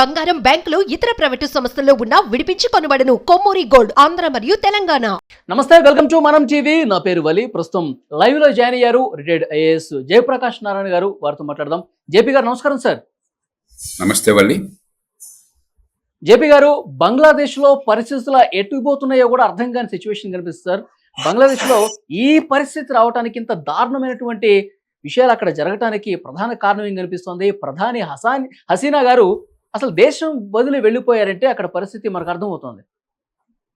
బంగారం బ్యాంకులు ఇతర ప్రైవేటు సంస్థల్లో ఉన్న విడిపించి కొనబడను. కొమ్మూరి గోల్డ్ ఆంధ్ర మరియు తెలంగాణ. నమస్తే వెల్కమ్ టు మనం టీవీ. నా పేరు వలి. ప్రస్తుతం లైవ్లో జాయిన్ అయ్యారు రిటైర్డ్ ఐఏఎస్ జయప్రకాష్ నారాయణ గారు. వారితో మాట్లాడదాం. జేపీ గారు నమస్కారం సార్. నమస్తే వల్లి జేపీ గారు బంగ్లాదేశ్లో పరిస్థితులు ఎట్టుకుపోతున్నాయో కూడా అర్థం కాని సిచ్యువేషన్ కనిపిస్తుంది సార్. బంగ్లాదేశ్లో ఈ పరిస్థితి రావడానికి ఇంత దారుణమైనటువంటి విషయాలు అక్కడ జరగటానికి ప్రధాన కారణం ఏం కనిపిస్తోంది? ప్రధాని హసాన్ హసీనా గారు అసలు దేశం వదిలి వెళ్ళిపోయారంటే అక్కడ పరిస్థితి మనకు అర్థమవుతుంది.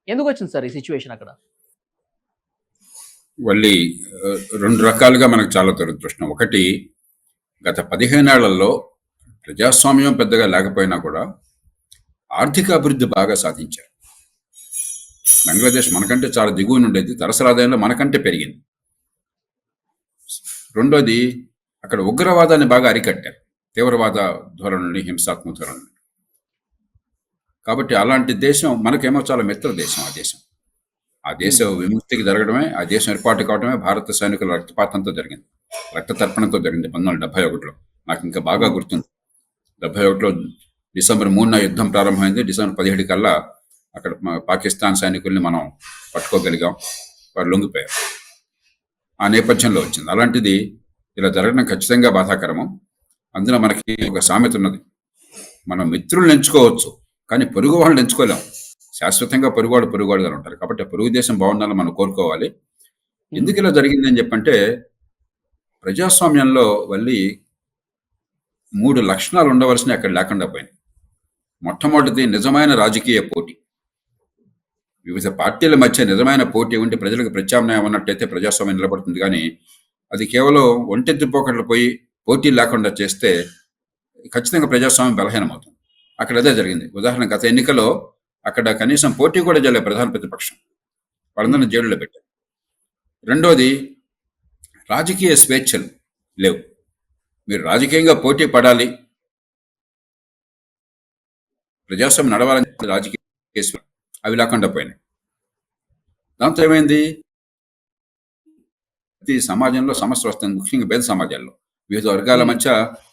ఎందుకు వచ్చింది సార్ ఈ సిచ్యువేషన్ అక్కడ? మళ్ళీ రెండు రకాలుగా మనకు చాలా దురదృష్టం. ఒకటి గత పదిహేనేళ్ళలో ప్రజాస్వామ్యం పెద్దగా లేకపోయినా కూడా ఆర్థిక అభివృద్ధి బాగా సాధించారు. బంగ్లాదేశ్ మనకంటే చాలా దిగువన ఉండేది తరసరి ఆదాయంలో మనకంటే పెరిగింది. రెండోది అక్కడ ఉగ్రవాదాన్ని బాగా అరికట్టారు. తీవ్రవాద ధోరణుల్ని హింసాత్మక ధోరణుల్ని కాబట్టి అలాంటి దేశం మనకేమో చాలా మిత్ర దేశం ఆ దేశం. ఆ దేశం విముక్తికి జరగడమే ఆ దేశం ఏర్పాటు కావడమే భారత సైనికుల రక్తపాతంతో జరిగింది. రక్త తర్పణంతో జరిగింది పంతొమ్మిది వందల డెబ్బై ఒకటిలో. నాకు ఇంకా బాగా గుర్తుంది. డెబ్బై ఒకటిలో డిసెంబర్ మూడున యుద్ధం ప్రారంభమైంది. డిసెంబర్ పదిహేడు కల్లా అక్కడ పాకిస్తాన్ సైనికుల్ని మనం పట్టుకోగలిగాం. వారు లొంగిపోయారు. ఆ నేపథ్యంలో వచ్చింది. అలాంటిది ఇలా జరగడం ఖచ్చితంగా బాధాకరము. అందులో మనకి ఒక సామెత ఉన్నది. మనం మిత్రులను ఎంచుకోవచ్చు కానీ పొరుగు వాళ్ళని ఎంచుకోలేం. శాశ్వతంగా పొరుగువాడు పొరుగువాడుగా ఉంటారు. కాబట్టి పొరుగు దేశం బాగుండాలని మనం కోరుకోవాలి. ఎందుకు ఇలా జరిగిందని చెప్పంటే ప్రజాస్వామ్యంలో వల్లి మూడు లక్షణాలు ఉండవలసిన అక్కడ లేకుండా పోయింది మొట్టమొదటిది నిజమైన రాజకీయ పోటీ. వివిధ పార్టీల మధ్య నిజమైన పోటీ ఉంటే ప్రజలకు ప్రత్యామ్నాయం ఉన్నట్టయితే ప్రజాస్వామ్యం నిలబడుతుంది. కానీ అది కేవలం ఒంటెత్తి పోకట్లు పోయి పోటీ లేకుండా చేస్తే ఖచ్చితంగా ప్రజాస్వామ్యం బలహీనమవుతుంది. అక్కడ అదే జరిగింది. ఉదాహరణ గత ఎన్నికలో అక్కడ కనీసం పోటీ కూడా జరిగే ప్రధాన ప్రతిపక్షం. వాళ్ళందరినీ జైలులో పెట్టారు. రెండోది రాజకీయ స్వేచ్ఛలు లేవు. మీరు రాజకీయంగా పోటీ పడాలి. ప్రజాస్వామ్యం నడవాలని రాజకీయ అవి లేకుండా పోయినాయి. దాంతో ఏమైంది? ప్రతి సమాజంలో సమస్య వస్తుంది. ముఖ్యంగా పేద సమాజాల్లో. వివిధ వర్గాల మధ్య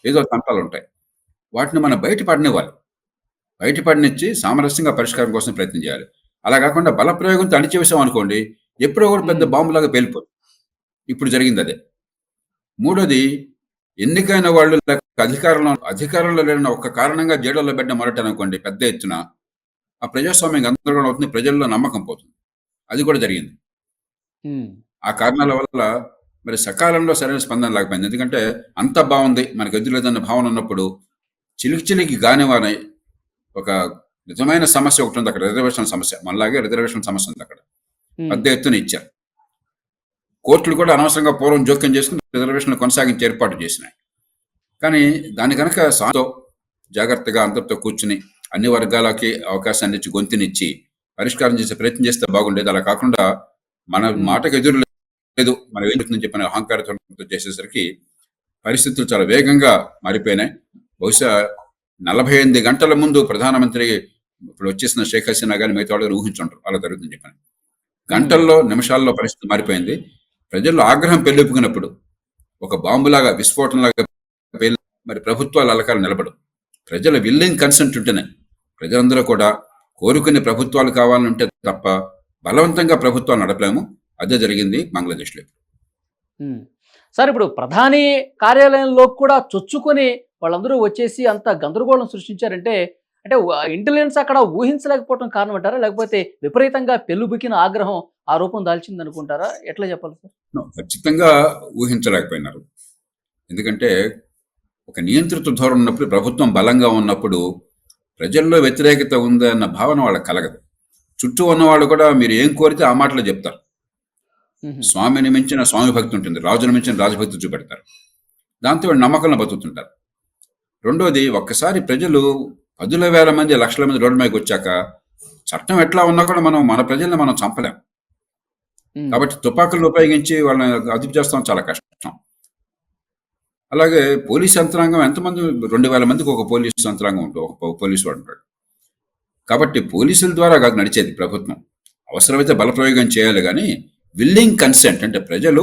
ఏదో తంటాలు ఉంటాయి. వాటిని మనం బయటపడనివ్వాలి బయటపడినిచ్చి సామరస్యంగా పరిష్కారం కోసం ప్రయత్నం చేయాలి. అలా కాకుండా బల ప్రయోగంతో అణిచివేసాం అనుకోండి ఎప్పుడో కూడా పెద్ద బాంబులాగా పేలిపోదు ఇప్పుడు జరిగింది అదే. మూడోది ఎన్నికైన వాళ్ళు అధికారంలో అధికారంలో లేని ఒక కారణంగా జైళ్ళలో పెట్టిన మొరట అనుకోండి పెద్ద ఎత్తున ఆ ప్రజాస్వామ్యం గందరగోళం అవుతుంది ప్రజల్లో నమ్మకం పోతుంది. అది కూడా జరిగింది. ఆ కారణాల వల్ల మరి సకాలంలో సరైన స్పందన లేకపోయింది. ఎందుకంటే అంత బాగుంది. మనకు ఎదురు లేదన్న భావన ఉన్నప్పుడు చిలికి చిలికి గానివారై ఒక నిజమైన సమస్య ఒకటి ఉంది అక్కడ. రిజర్వేషన్ సమస్య. మనలాగే రిజర్వేషన్ సమస్య ఉంది అక్కడ. పెద్ద ఎత్తున ఇచ్చారు. కోర్టులు కూడా అనవసరంగా పూర్వం జోక్యం చేసుకుని రిజర్వేషన్లు కొనసాగించి ఏర్పాటు చేసినాయి. కానీ దాని కనుక సాతో జాగ్రత్తగా అందరితో కూర్చుని అన్ని వర్గాలకి అవకాశాన్ని ఇచ్చి గొంతునిచ్చి పరిష్కారం చేసే ప్రయత్నం చేస్తే బాగుండేది. అలా కాకుండా మన మాటకు ఎదురు లేదు మనం ఏం చెప్తుందని చెప్పిన అహంకారంతో చేసేసరికి పరిస్థితులు చాలా వేగంగా మారిపోయినాయి. బహుశా నలభై ఎనిమిది గంటల ముందు ప్రధానమంత్రి ఇప్పుడు వచ్చేసిన షేక్ హసీనా కానీ మిగతా వాళ్ళు ఊహించుంటారు. అలా జరుగుతుందని చెప్పాను. గంటల్లో నిమిషాల్లో పరిస్థితి మారిపోయింది. ప్రజల్లో ఆగ్రహం పెళ్ళిపుకున్నప్పుడు ఒక బాంబులాగా విస్ఫోటనలాగా మరి ప్రభుత్వాలు అలకాలు నిలబడు ప్రజల విల్లింగ్ కన్సెంట్ ఉంటేనే ప్రజలందరూ కూడా కోరుకునే ప్రభుత్వాలు కావాలంటే తప్ప బలవంతంగా ప్రభుత్వాలు నడపలేము. అదే జరిగింది బంగ్లాదేశ్లో. సార్ ఇప్పుడు ప్రధాని కార్యాలయంలో కూడా చొచ్చుకొని వాళ్ళందరూ వచ్చేసి అంత గందరగోళం సృష్టించారంటే అంటే ఇంటెలిజెన్స్ అక్కడ ఊహించలేకపోవడం కారణం అంటారా లేకపోతే విపరీతంగా పెళ్ళుబికిన ఆగ్రహం ఆ రూపం దాల్చింది అనుకుంటారా ఎట్లా చెప్పాలి సార్? ఖచ్చితంగా ఊహించలేకపోయినారు. ఎందుకంటే ఒక నియంత్రిత ధోరణి ఉన్నప్పుడు ప్రభుత్వం బలంగా ఉన్నప్పుడు ప్రజల్లో వ్యతిరేకత ఉంది అన్న భావన వాళ్ళకి కలగదు. చుట్టూ ఉన్నవాళ్ళు కూడా మీరు ఏం కోరితే ఆ మాటలు చెప్తారు. స్వామిని మించిన స్వామి భక్తి ఉంటుంది. రాజును మించిన రాజభక్తి చూపెడతారు. దాంతో వాళ్ళు నమ్మకంలో బతుకుతుంటారు. రెండోది ఒక్కసారి ప్రజలు పదుల వేల మంది లక్షల మంది రోడ్డు మీదకి వచ్చాక చట్టం ఎట్లా ఉన్నా కూడా మనం మన ప్రజల్ని మనం చంపలేం. కాబట్టి తుపాకులను ఉపయోగించి వాళ్ళని అదుపు చేస్తాం చాలా కష్టం. అలాగే పోలీస్ యంత్రాంగం ఎంతమంది రెండు వేల మందికి ఒక పోలీస్ యంత్రాంగం ఉంటుంది ఒక పోలీసు వాడు ఉంటాడు. కాబట్టి పోలీసుల ద్వారా కాదు నడిచేది ప్రభుత్వం. అవసరమైతే బలప్రయోగం చేయాలి కానీ విల్లింగ్ కన్సెంట్ అంటే ప్రజలు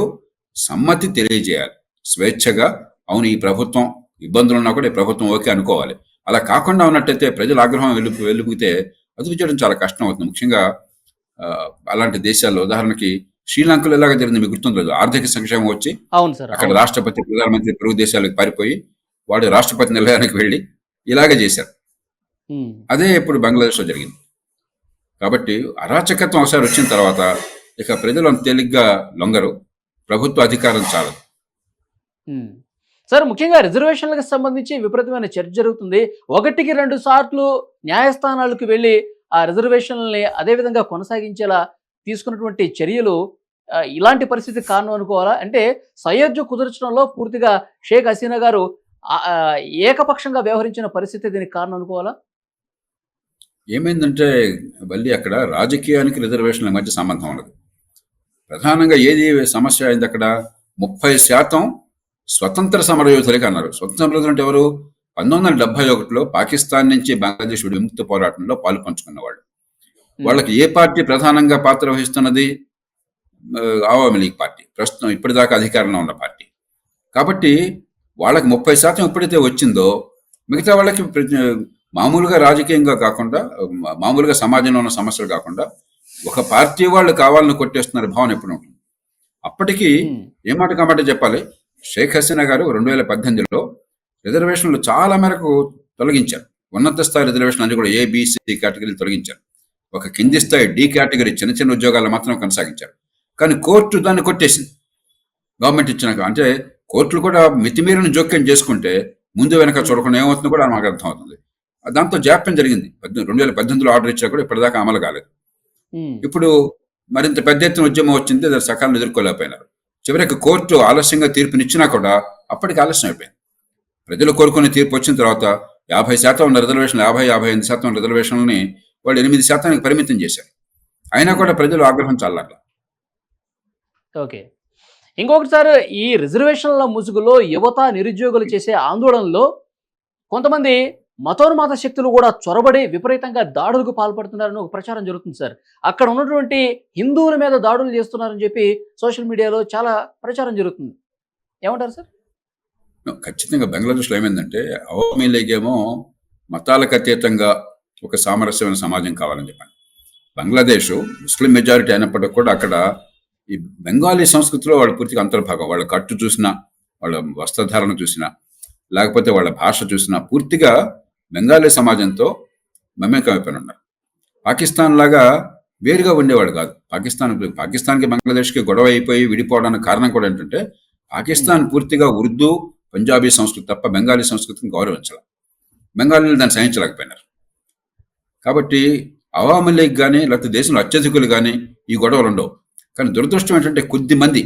సమ్మతి తెలియజేయాలి. స్వేచ్ఛగా అవును ఈ ప్రభుత్వం ఇబ్బందులు ఉన్నా కూడా ఈ ప్రభుత్వం ఓకే అనుకోవాలి. అలా కాకుండా ఉన్నట్టయితే ప్రజల ఆగ్రహం వెలు వెలుపుగితే అదుపు చేయడం చాలా కష్టం అవుతుంది. ముఖ్యంగా అలాంటి దేశాల్లో ఉదాహరణకి శ్రీలంకలో ఎలాగ జరిగింది మీకు గుర్తుండదు ఆర్థిక సంక్షేమం వచ్చి అవును సార్ అక్కడ. రాష్ట్రపతి ప్రధానమంత్రి పొరుగు దేశాలకు పారిపోయి వాడు రాష్ట్రపతి నిలయానికి వెళ్ళి ఇలాగే చేశారు. అదే ఇప్పుడు బంగ్లాదేశ్లో జరిగింది. కాబట్టి అరాచకత్వం ఒకసారి వచ్చిన తర్వాత ఇక ప్రజలు అంత తేలిగ్గా లొంగరు. ప్రభుత్వ అధికారం చాలదు. ఉమ్. సార్ ముఖ్యంగా రిజర్వేషన్లకు సంబంధించి విపరీతమైన చర్చ జరుగుతుంది. ఒకటికి రెండు సార్లు న్యాయస్థానాలకు వెళ్ళి ఆ రిజర్వేషన్లని అదేవిధంగా కొనసాగించేలా తీసుకున్నటువంటి చర్యలు ఇలాంటి పరిస్థితి కారణం అనుకోవాలా? అంటే సయోధ్య కుదర్చడంలో పూర్తిగా షేక్ హసీనా గారు ఏకపక్షంగా వ్యవహరించిన పరిస్థితి దీనికి కారణం అనుకోవాలా? ఏమైందంటే మళ్ళీ అక్కడ రాజకీయానికి రిజర్వేషన్ల మధ్య సంబంధం ఉండదు. ప్రధానంగా ఏది సమస్య అయింది అక్కడ? ముప్పై శాతం స్వతంత్ర సమరయోధులకి అన్నారు. స్వతంత్ర సమరయోధులు అంటే ఎవరు? పంతొమ్మిది వందల డెబ్బై ఒకటిలో పాకిస్తాన్ నుంచి బంగ్లాదేశ్ విముక్తి పోరాటంలో పాలు పంచుకున్నవాళ్ళు. వాళ్ళకి ఏ పార్టీ ప్రధానంగా పాత్ర వహిస్తున్నది? Awami league party. ప్రస్తుతం ఇప్పటిదాకా అధికారంలో ఉన్న పార్టీ. కాబట్టి వాళ్ళకి ముప్పై శాతం ఎప్పుడైతే వచ్చిందో మిగతా వాళ్ళకి మామూలుగా రాజకీయంగా కాకుండా మామూలుగా సమాజంలో ఉన్న సమస్యలు కాకుండా ఒక పార్టీ వాళ్ళు కావాలని కొట్టేస్తున్న భావన ఎప్పుడు. ఉంటుంది అప్పటికి. ఏ మాట కామాట చెప్పాలి? షేక్ హసీనా గారు రెండు వేల పద్దెనిమిదిలో రిజర్వేషన్లు చాలా మేరకు తొలగించారు. ఉన్నత స్థాయి రిజర్వేషన్ అన్ని కూడా ఏ బీసీ కేటగిరీలు తొలగించారు. ఒక కింది స్థాయి డి కేటగిరీ చిన్న చిన్న ఉద్యోగాలు మాత్రం కొనసాగించారు. కానీ కోర్టు దాన్ని కొట్టేసింది. గవర్నమెంట్ ఇచ్చినాక అంటే కోర్టులు కూడా మితిమీరిన జోక్యం చేసుకుంటే ముందు వెనక చూడకుండా ఏమవుతుందో కూడా మాకు అర్థమవుతుంది దాంతో జాప్యం జరిగింది. రెండు వేల పద్దెనిమిదిలో ఆర్డర్ ఇచ్చా కూడా ఇప్పటిదాకా అమలు కాలేదు. ఇప్పుడు మరింత పెద్ద ఎత్తున ఉద్యమం వచ్చింది దాన్ని సకాలం ఎదుర్కోలేకపోయినారు. చివరికి కోర్టు ఆలస్యంగా తీర్పునిచ్చినా కూడా అప్పటికి ఆలస్యం అయిపోయింది. ప్రజలు కోరుకునే తీర్పు వచ్చిన తర్వాత యాభై శాతం ఉన్న రిజర్వేషన్ యాభై యాభై ఎనిమిది శాతం రిజర్వేషన్లని వాళ్ళు ఎనిమిది శాతానికి పరిమితం చేశారు. అయినా కూడా ప్రజలు ఆగ్రహం చల్లారు ఓకే. ఇంకొకటి సార్ ఈ రిజర్వేషన్ల ముసుగులో యువత నిరుద్యోగులు చేసే ఆందోళనలో కొంతమంది మతోన్మాత శక్తులు కూడా చొరబడి విపరీతంగా దాడులకు పాల్పడుతున్నారని ఒక ప్రచారం జరుగుతుంది సార్. అక్కడ ఉన్నటువంటి హిందువుల మీద దాడులు చేస్తున్నారని చెప్పి సోషల్ మీడియాలో చాలా ప్రచారం జరుగుతుంది. ఏమంటారు సార్? ఖచ్చితంగా బంగ్లాదేశ్లో ఏమైందంటే అవామీ లీగ్ ఏమో మతాలకు అతీతంగా ఒక సామరస్యమైన సమాజం కావాలని చెప్పాను. బంగ్లాదేశ్ ముస్లిం మెజారిటీ అయినప్పటికీ కూడా అక్కడ ఈ బెంగాలీ సంస్కృతిలో వాళ్ళు పూర్తిగా అంతర్భాగం. వాళ్ళ కట్టు చూసినా వాళ్ళ వస్త్రధారణ చూసినా లేకపోతే వాళ్ళ భాష చూసినా పూర్తిగా బెంగాలీ సమాజంతో మమేకమైపోయి ఉన్నారు పాకిస్తాన్ లాగా వేరుగా ఉండేవాడు కాదు. పాకిస్తాన్ పాకిస్తాన్కి బంగ్లాదేశ్కి గొడవ అయిపోయి విడిపోవడానికి కారణం కూడా ఏంటంటే పాకిస్తాన్ పూర్తిగా ఉర్దూ పంజాబీ సంస్కృతి తప్ప బెంగాలీ సంస్కృతిని గౌరవించాలి. బెంగాలీలు దాన్ని సహించలేకపోయినారు. కాబట్టి అవామీ లీగ్ కానీ లేకపోతే దేశంలో అత్యధికులు కానీ ఈ గొడవలు ఉండవు. కానీ దురదృష్టం ఏంటంటే కొద్ది మంది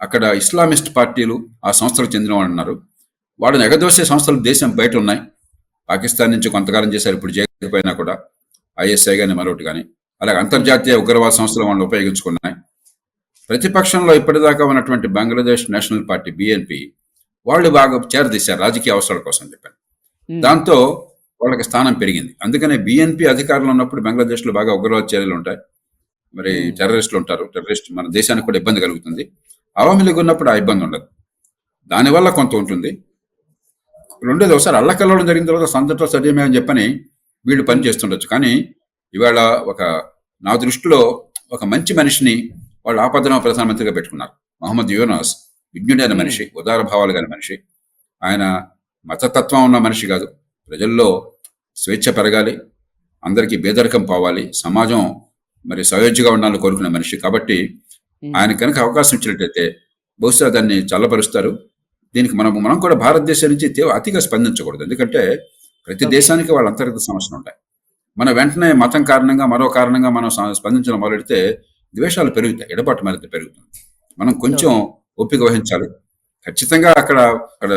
అక్కడ ఇస్లామిస్ట్ పార్టీలు ఆ సంస్థలకు చెందిన వాళ్ళు ఉన్నారు. వాళ్ళని ఎగదోసే సంస్థలు దేశం బయట ఉన్నాయి. పాకిస్తాన్ నుంచి కొంతకాలం చేశారు. ఇప్పుడు చేయకపోయినా కూడా ఐఎస్ఐ కానీ మరొకటి కానీ అలాగే అంతర్జాతీయ ఉగ్రవాద సంస్థలు వాళ్ళు ఉపయోగించుకున్నాయి. ప్రతిపక్షంలో ఇప్పటిదాకా ఉన్నటువంటి బంగ్లాదేశ్ నేషనల్ పార్టీ బిఎన్పి వాళ్ళు బాగా చేరదీశారు రాజకీయ అవసరాల కోసం చెప్పాను. దాంతో వాళ్ళకి స్థానం పెరిగింది. అందుకనే బిఎన్పి అధికారంలో ఉన్నప్పుడు బంగ్లాదేశ్లో బాగా ఉగ్రవాద చర్యలు ఉంటాయి. మరి. టెర్రరిస్టులు ఉంటారు. టెర్రరిస్ట్ మన దేశానికి కూడా ఇబ్బంది కలుగుతుంది. అవామీ లీగ్ ఉన్నప్పుడు ఆ ఇబ్బంది ఉండదు. దానివల్ల కొంత ఉంటుంది. రెండోది ఒకసారి అల్లకల్లడం జరిగిన తర్వాత సంతటో సజీవమే అని చెప్పని వీళ్ళు పని చేస్తుండొచ్చు. కానీ ఇవాళ ఒక నా దృష్టిలో ఒక మంచి మనిషిని వాళ్ళు ఆపదన ప్రధానమంత్రిగా పెట్టుకున్నారు. మహమ్మద్ యూనస్ విజ్ఞుడైన మనిషి ఉదార భావాలు గల మనిషి. ఆయన మతతత్వం ఉన్న మనిషి కాదు. ప్రజల్లో స్వేచ్ఛ పెరగాలి అందరికీ బేదరికం పోవాలి సమాజం మరి సయోధ్యగా ఉండాలని కోరుకునే మనిషి. కాబట్టి. ఆయన కనుక అవకాశం ఇచ్చినట్లయితే బహుశా దాన్ని చల్లపరుస్తారు దీనికి మనం మనం కూడా భారతదేశం నుంచి అతిగా స్పందించకూడదు. ఎందుకంటే ప్రతి. దేశానికి వాళ్ళ అంతర్గత సమస్యలు ఉంటాయి. మన వెంటనే మతం కారణంగా మరో కారణంగా మనం స్పందించడం మొదలెడితే ద్వేషాలు పెరుగుతాయి ఎడబాటు మరింత పెరుగుతుంది. మనం కొంచెం ఓపిక వహించాలి. ఖచ్చితంగా అక్కడ అక్కడ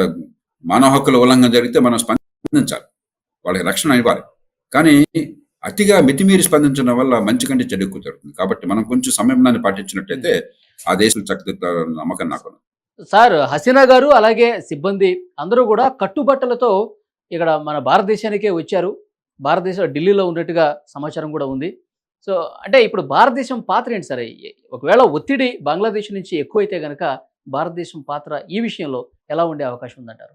మానవ హక్కుల ఉల్లంఘన జరిగితే మనం స్పందించాలి. వాళ్ళకి రక్షణ ఇవ్వాలి. కానీ అతిగా మితిమీరి స్పందించడం వల్ల మంచి కంటే చెడు ఎక్కువ జరుగుతుంది. కాబట్టి మనం కొంచెం సంయమనాన్ని పాటించినట్టయితే ఆ దేశం చక్కదిద్దారన్న నమ్మకం నాకు. సార్ హసీనా గారు అలాగే సిబ్బంది అందరూ కూడా కట్టుబట్టలతో ఇక్కడ మన భారతదేశానికే వచ్చారు. భారతదేశం ఢిల్లీలో ఉన్నట్టుగా సమాచారం కూడా ఉంది. సో అంటే ఇప్పుడు భారతదేశం పాత్ర ఏంటి సార్? ఒకవేళ ఒత్తిడి బంగ్లాదేశ్ నుంచి ఎక్కువైతే కనుక భారతదేశం పాత్ర ఈ విషయంలో ఎలా ఉండే అవకాశం ఉందంటారు?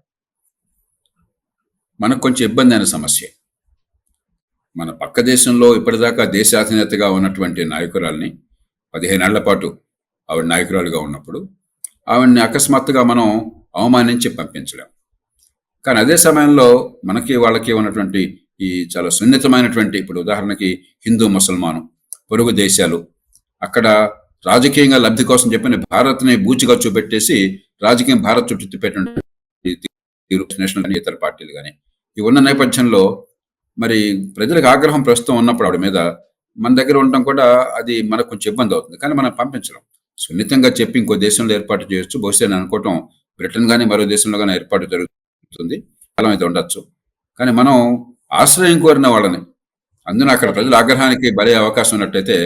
మనకు కొంచెం ఇబ్బంది అయిన సమస్య. మన పక్క దేశంలో ఇప్పటిదాకా దేశాధినేతగా ఉన్నటువంటి నాయకురాల్ని పదిహేనేళ్ళ పాటు ఆవిడ నాయకురాలుగా ఉన్నప్పుడు ఆవిడని అకస్మాత్తుగా మనం అవమానించి పంపించలేం. కానీ అదే సమయంలో మనకి వాళ్ళకి ఉన్నటువంటి ఈ చాలా సున్నితమైనటువంటి ఇప్పుడు ఉదాహరణకి హిందూ ముసల్మాను పొరుగు దేశాలు అక్కడ రాజకీయంగా లబ్ధి కోసం చెప్పిన భారత్ని బూచిగా చూపెట్టేసి రాజకీయం భారత్ చుట్టూ తిప్పేటువంటి నేషనల్ కానీ ఇతర పార్టీలు కానీ. ఇవి ఉన్న నేపథ్యంలో మరి ప్రజలకు ఆగ్రహం ప్రస్తుతం ఉన్నప్పుడు ఆవిడ మీద మన దగ్గర ఉండటం కూడా అది మనకు కొంచెం ఇబ్బంది అవుతుంది. కానీ మనం పంపించడం సున్నితంగా చెప్పి ఇంకో దేశంలో ఏర్పాటు చేయొచ్చు. బహుశా నేను అనుకోవటం బ్రిటన్ కానీ మరో దేశంలో కానీ ఏర్పాటు జరుగుతుంది. కాలం అయితే ఉండొచ్చు. కానీ మనం ఆశ్రయం కోరిన వాళ్ళని అందున అక్కడ ప్రజల ఆగ్రహానికి బలే అవకాశం ఉన్నట్టయితే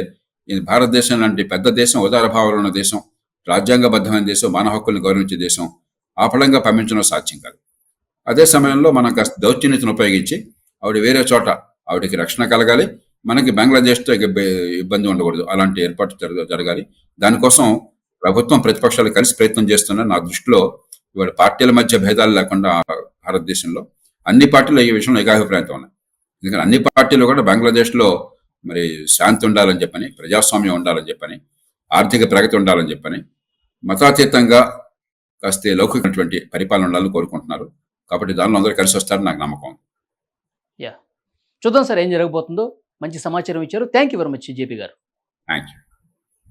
ఈ భారతదేశం లాంటి పెద్ద దేశం ఉదార భావాలు ఉన్న దేశం రాజ్యాంగబద్ధమైన దేశం మానవ హక్కుల్ని గౌరవించే దేశం ఆఫలంగా పంపించడం సాధ్యం కాదు. అదే సమయంలో మనం కాస్త దౌత్యనీతిని ఉపయోగించి ఆవిడ వేరే చోట ఆవిడకి రక్షణ కలగాలి మనకి బంగ్లాదేశ్తో ఇబ్బంది ఉండకూడదు. అలాంటి ఏర్పాటు జరగ జరగాలి. దానికోసం ప్రభుత్వం ప్రతిపక్షాలు కలిసి ప్రయత్నం చేస్తున్నారు నా దృష్టిలో ఇవాళ పార్టీల మధ్య భేదాలు లేకుండా భారతదేశంలో అన్ని పార్టీలు ఈ విషయంలో ఏకాభిప్రాయంతో ఉన్నాయి. ఎందుకంటే అన్ని పార్టీలు కూడా బంగ్లాదేశ్లో మరి శాంతి ఉండాలని చెప్పని ప్రజాస్వామ్యం ఉండాలని చెప్పని ఆర్థిక ప్రగతి ఉండాలని చెప్పని మతాతీతంగా కాస్త లౌకికటువంటి పరిపాలన ఉండాలని కోరుకుంటున్నారు. కాబట్టి దానిలో అందరూ కలిసి వస్తారని నాకు నమ్మకం యా. చూద్దాం సార్ ఏం జరగబోతుందో. మంచి సమాచారం ఇచ్చారు. Thank you very much JP గారు. Thank you